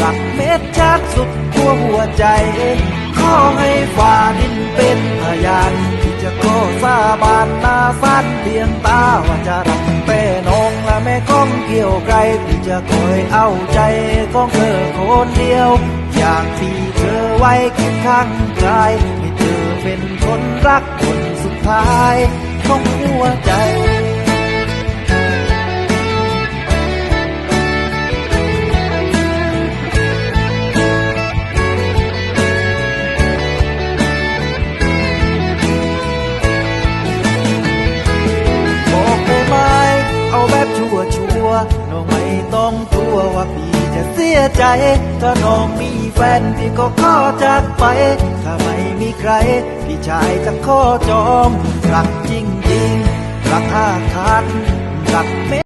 รักเม็ดชาติสุดทั่วหัวใจ ขอให้ฝ่าดินเป็นพยานที่จะขอสาบานหน้าฟันเพียงตาว่าจะรักแม่น้องและแม่ก้องเกี่ยวไกลที่จะคอยเอาใจของเธอคนเดียว อยากที่เธอไว้คียงข้างกายให้เธอเป็นคนรักคนสุดท้ายของหัวใจ ชัวน้องไม่ต้องกลัวว่าพี่จะเสียใจ ถ้าน้องมีแฟนพี่ก็ขอจากไป ถ้าไม่มีใคร พี่ชายจะขอจอง รักจริงๆรักอาคัดรักเม